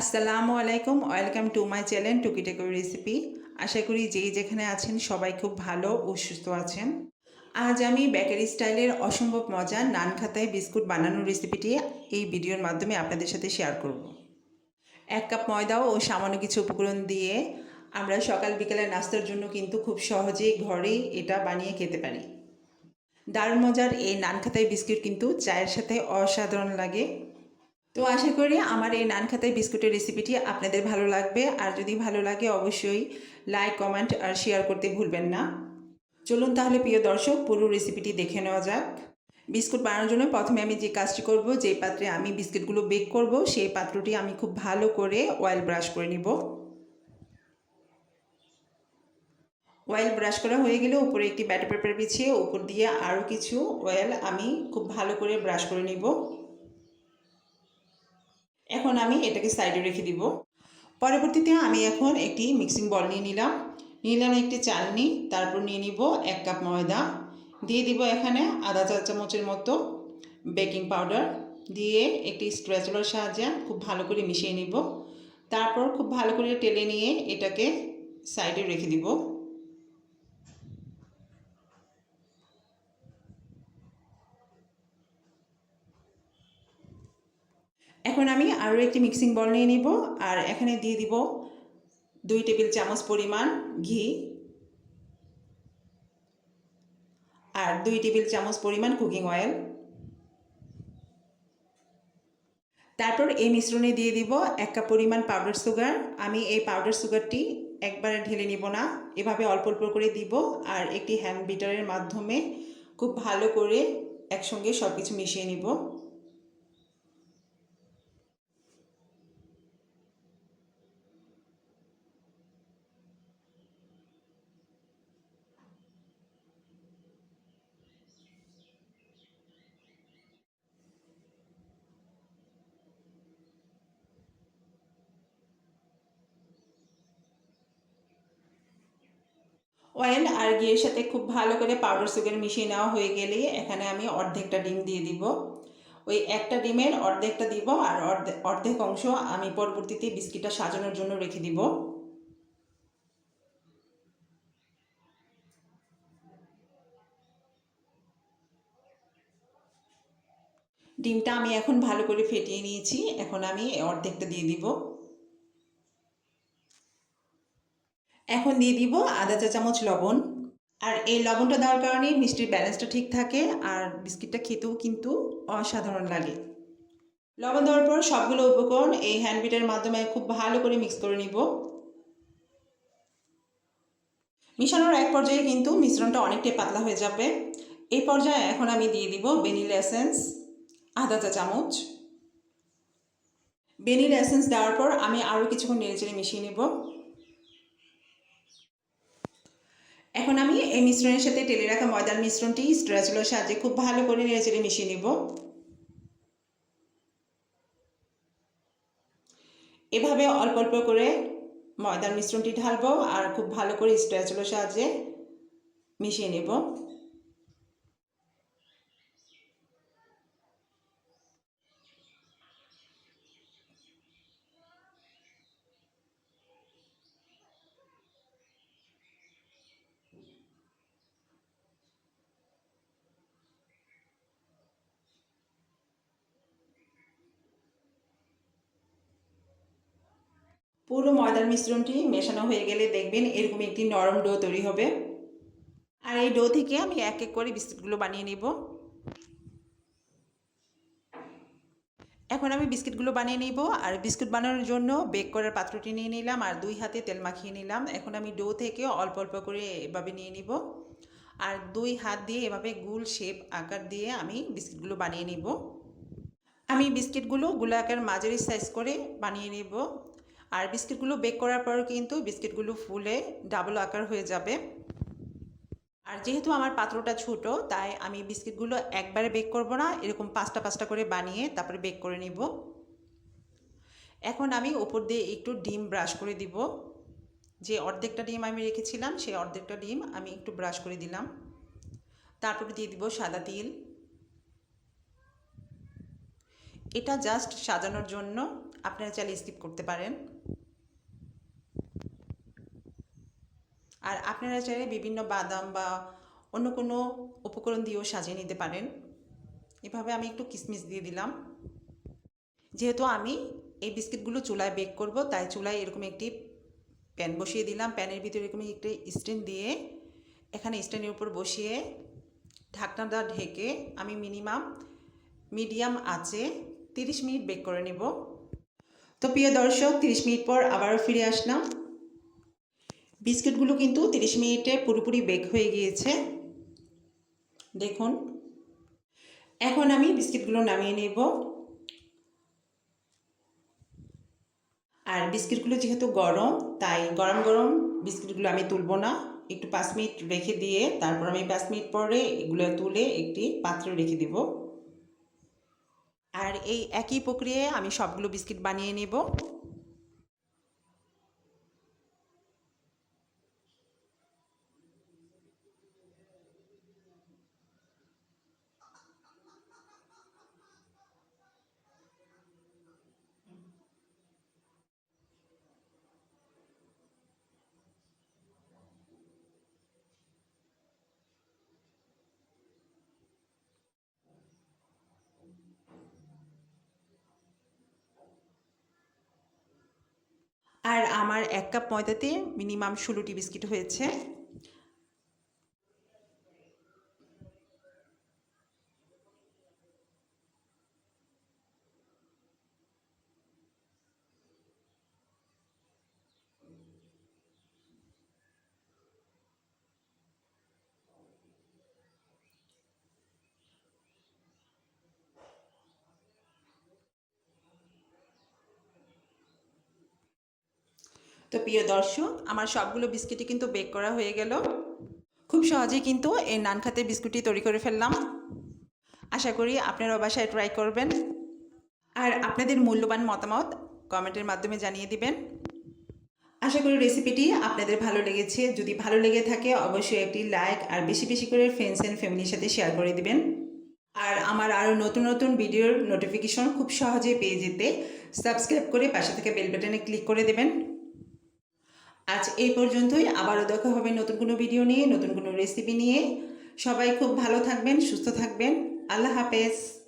আসসালামু আলাইকুম, welcome to my channel টুকিটাকু রেসিপি। আশা করি যেই যেখানে আছেন সবাই খুব ভালো ও সুস্থ আছেন। আজ আমি বেকারি স্টাইলের অসম্ভব মজার নান খাতায় বিস্কুট বানানোর রেসিপিটি এই ভিডিওর মাধ্যমে আপনাদের সাথে শেয়ার করব। এক কাপ ময়দা ও সামান্য কিছু উপকরণ দিয়ে আমরা সকাল বিকেলে নাস্তার জন্য কিন্তু খুব সহজেই ঘরেই এটা বানিয়ে খেতে পারি। দারুণ মজার এই নান খাতায় বিস্কুট কিন্তু চায়ের সাথে অসাধারণ লাগে। তো আশা করি আমার এই নান খাতায় বিস্কুটের রেসিপিটি আপনাদের ভালো লাগবে। আর যদি ভালো লাগে, অবশ্যই লাইক কমেন্ট আর শেয়ার করতে ভুলবেন না। চলুন তাহলে, প্রিয় দর্শক, পুরো রেসিপিটি দেখে নেওয়া যাক। বিস্কুট বানানোর জন্য প্রথমে আমি যে কাজটি করব যে পাত্রে আমি বিস্কিটগুলো বেক করব, সেই পাত্রটি আমি খুব ভালো করে অয়েল ব্রাশ করে নিব। অয়েল ব্রাশ করা হয়ে গেলে উপরে একটি ব্যাটার পেপার বিছিয়ে উপর দিয়ে আরও কিছু অয়েল আমি খুব ভালো করে ব্রাশ করে নিব। এখন আমি এটাকে সাইডে রেখে দিব। পরবর্তীতে আমি এখন একটি মিক্সিং বল নিয়ে নিলাম। নিলাম একটি চালনি, তারপর নিয়ে নিব এক কাপ ময়দা। দিয়ে দিব এখানে আধা চা চামচের মতো বেকিং পাউডার দিয়ে একটি স্ট্রেচলার সাহায্যে খুব ভালো করে মিশিয়ে নিব। তারপর খুব ভালো করে টেলে নিয়ে এটাকে সাইডে রেখে দিব। এখন আমি আরও একটি মিক্সিং বল নিয়ে নিব, আর এখানে দিয়ে দিব দুই টেবিল চামচ পরিমাণ ঘি, আর দুই টেবিল চামচ পরিমাণ কুকিং অয়েল তারপর এই মিশ্রণে দিয়ে দিব এক কাপ পরিমাণ পাউডার সুগার আমি এই পাউডার সুগারটি একবারে ঢেলে নিব না, এভাবে অল্প অল্প করে দিব, আর একটি হ্যান্ড বিটারের মাধ্যমে খুব ভালো করে একসঙ্গে সব কিছু মিশিয়ে নিব। অয়েল আর ঘিয়ের সাথে খুব ভালো করে পাউডার সুগার মিশিয়ে নেওয়া হয়ে গেলে এখানে আমি অর্ধেকটা ডিম দিয়ে দিব। ওই একটা ডিমের অর্ধেকটা দিব আর অর্ধেক অর্ধেক অংশ আমি পরবর্তীতে বিস্কিটটা সাজানোর জন্য রেখে দিব। ডিমটা আমি এখন ভালো করে ফেটিয়ে নিয়েছি। এখন আমি অর্ধেকটা দিয়ে দিব। এখন দিয়ে দিব আধা চা চামচ লবণ। আর এই লবণটা দেওয়ার কারণে মিষ্টির ব্যালেন্সটা ঠিক থাকে আর বিস্কিটটা খেতেও কিন্তু অসাধারণ লাগে। লবণ দেওয়ার পর সবগুলো উপকরণ এই হ্যান্ড হ্যান্ডবিটের মাধ্যমে খুব ভালো করে মিক্স করে নিব। মিশানোর এক পর্যায়ে কিন্তু মিশ্রণটা অনেকটাই পাতলা হয়ে যাবে। এই পর্যায়ে এখন আমি দিয়ে দিব ভ্যানিলা এসেন্স আধা চা চামচ ভ্যানিলা এসেন্স দেওয়ার পর আমি আরও কিছুক্ষণ নেড়েচেড়ে মিশিয়ে নেব। এখন আমি এই মিশ্রণের সাথে টেলে রাখা ময়দার মিশ্রণটি স্ট্রেচুলোর সাহায্যে খুব ভালো করে নেড়েচেড়ে মিশিয়ে নিব। এভাবে অল্প অল্প করে ময়দার মিশ্রণটি ঢালবো আর খুব ভালো করে স্ট্রেচুলোর সাহায্যে মিশিয়ে নেব। পুরো ময়দার মিশ্রণটি মেশানো হয়ে গেলে দেখবেন এরকম একটি নরম ডো তৈরি হবে। আর এই ডো থেকে আমি এক এক করে বিস্কিটগুলো বানিয়ে নেব। এখন আমি বিস্কিটগুলো বানিয়ে নিব। আর বিস্কুট বানানোর জন্য বেক করার পাত্রটি নিয়ে নিলাম আর দুই হাতে তেল মাখিয়ে নিলাম। এখন আমি ডো থেকে অল্প অল্প করে এভাবে নিয়ে নিব। আর দুই হাত দিয়ে এভাবে গুল শেপ আকার দিয়ে আমি বিস্কিটগুলো বানিয়ে নিব। আমি বিস্কিটগুলো গোলাকার মাঝারি সাইজ করে বানিয়ে নেব। আর বিস্কিটগুলো বেক করার পর কিন্তু বিস্কিটগুলো ফুলে ডাবল আকার হয়ে যাবে। আর যেহেতু আমার পাত্রটা ছোট, তাই আমি বিস্কিটগুলো একবারে বেক করব না, এরকম পাঁচটা পাঁচটা করে বানিয়ে তারপরে বেক করে নিব। এখন আমি ওপর দিয়ে একটু ডিম ব্রাশ করে দিব। যে অর্ধেকটা ডিম আমি রেখেছিলাম, সেই অর্ধেকটা ডিম আমি একটু ব্রাশ করে দিলাম। তারপরে দিয়ে দিব সাদা তিল। এটা জাস্ট সাজানোর জন্য আপনারা চাইলে স্কিপ করতে পারেন। আর আপনারা চাইলে বিভিন্ন বাদাম বা অন্য কোনো উপকরণ দিয়েও সাজিয়ে নিতে পারেন। এভাবে আমি একটু কিশমিশ দিয়ে দিলাম। যেহেতু আমি এই বিস্কিটগুলো চুলায় বেক করব, তাই চুলায় এরকম একটি প্যান বসিয়ে দিলাম। প্যানের ভিতরে এরকম একটি স্ট্যান্ড দিয়ে এখানে স্ট্যান্ডের উপর বসিয়ে ঢাকনাটা ঢেকে আমি মিনিমাম মিডিয়াম আছে তিরিশ মিনিট বেক করে নেব। তো প্রিয় দর্শক, তিরিশ মিনিট পর আবারও ফিরে আসলাম। বিস্কিটগুলো কিন্তু তিরিশ মিনিটে পুরোপুরি বেক হয়ে গিয়েছে। দেখুন। এখন আমি বিস্কিটগুলো নামিয়ে নেব। আর বিস্কিটগুলো যেহেতু গরম, তাই গরম গরম বিস্কিটগুলো আমি তুলব না। একটু পাঁচ মিনিট রেখে দিয়ে তারপর আমি পাঁচ মিনিট পরে এগুলো তুলে একটি পাত্রে রেখে দেব। আর এই একই প্রক্রিয়ায় আমি সবগুলো বিস্কিট বানিয়ে নেব আর আমার এক কাপ ময়দাতে মিনিমাম ষোলোটি বিস্কিট হয়েছে। তো প্রিয় দর্শক, আমার সবগুলো বিস্কিটই কিন্তু বেক করা হয়ে গেল। খুব সহজেই কিন্তু এই নান খাতে বিস্কুটটি তৈরি করে ফেললাম। আশা করি আপনারাও বাসায় ট্রাই করবেন। আর আপনাদের মূল্যবান মতামত কমেন্টের মাধ্যমে জানিয়ে দিবেন। আশা করি রেসিপিটি আপনাদের ভালো লেগেছে। যদি ভালো লেগে থাকে, অবশ্যই একটি লাইক আর বেশি বেশি করে ফ্রেন্ডস অ্যান্ড ফ্যামিলির সাথে শেয়ার করে দিবেন। আর আমার আরও নতুন নতুন ভিডিওর নোটিফিকেশন খুব সহজে পেয়ে যেতে সাবস্ক্রাইব করে পাশে থেকে বেল বাটনে ক্লিক করে দেবেন। আজ এই পর্যন্তই। আবারও দেখা হবে নতুন কোনো ভিডিও নিয়ে, নতুন কোনো রেসিপি নিয়ে। সবাই খুব ভালো থাকবেন, সুস্থ থাকবেন। আল্লাহ হাফেজ।